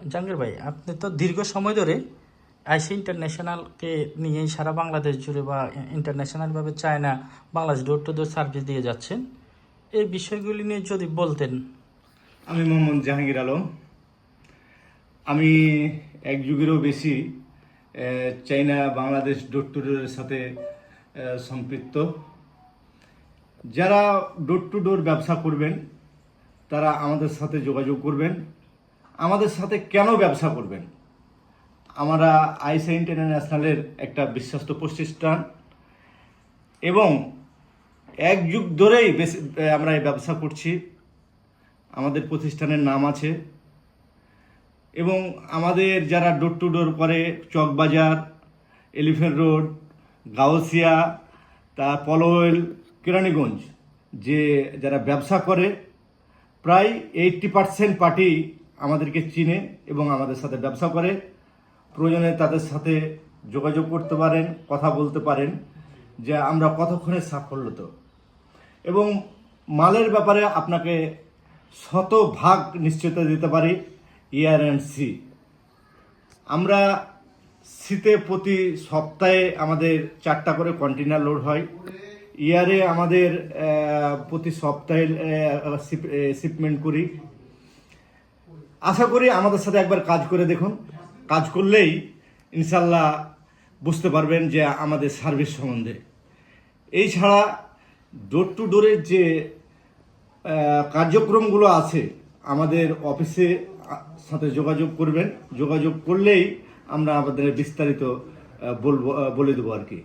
জাহাঙ্গীর ভাই, আপনি তো দীর্ঘ সময় ধরে আইসি ইন্টারন্যাশনালকে নিয়েই সারা বাংলাদেশ জুড়ে বা ইন্টারন্যাশনালভাবে China Bangladesh door to door service দিয়ে যাচ্ছেন। এই বিষয়গুলি নিয়ে যদি বলতেন। আমি মোহাম্মদ জাহাঙ্গীর আলম। আমি এক যুগেরও বেশি চাইনা বাংলাদেশ ডোর টু ডোরের সাথে সম্পৃক্ত। যারা ডোর টু ডোর ব্যবসা করবেন, তারা আমাদের সাথে যোগাযোগ করবেন। আমাদের সাথে কেন ব্যবসা করবেন? আমরা আইসা ইন্টারন্যাশনালের একটা বিশ্বস্ত প্রতিষ্ঠান এবং এক যুগ ধরেই আমরা এই ব্যবসা করছি। আমাদের প্রতিষ্ঠানের নাম আছে। এবং আমাদের যারা ডোর টু ডোর করে চকবাজার এলিফেন্ট রোড গাউসিয়া তা পলোয়েল কেরানীগঞ্জ, যে যারা ব্যবসা করে, প্রায় এইটটি পার্সেন্ট পার্টি আমাদেরকে চিনে এবং আমাদের সাথে ব্যবসা করে। প্রয়োজনে তাদের সাথে যোগাযোগ করতে পারেন, কথা বলতে পারেন, যে আমরা কতক্ষণে সাফল্য তো এবং মালের ব্যাপারে আপনাকে শতভাগ নিশ্চয়তা দিতে পারি, ইয়ার অ্যান্ড সি। আমরা শীতে প্রতি সপ্তাহে আমাদের চারটা করে কন্টেনার লোড হয়। ইয়ারে আমাদের প্রতি সপ্তাহে শিপমেন্ট করি। আশা করি আমাদের সাথে একবার কাজ করে দেখুন। কাজ করলেই ইনশাল্লাহ বুঝতে পারবেন যে আমাদের সার্ভিস সম্বন্ধে। এই ছাড়া ডোর টু ডোরের যে কার্যক্রমগুলো আছে, আমাদের অফিসে সাথে যোগাযোগ করবেন। যোগাযোগ করলেই আমরা আমাদের বিস্তারিত বলব বলে দেবো আর কি।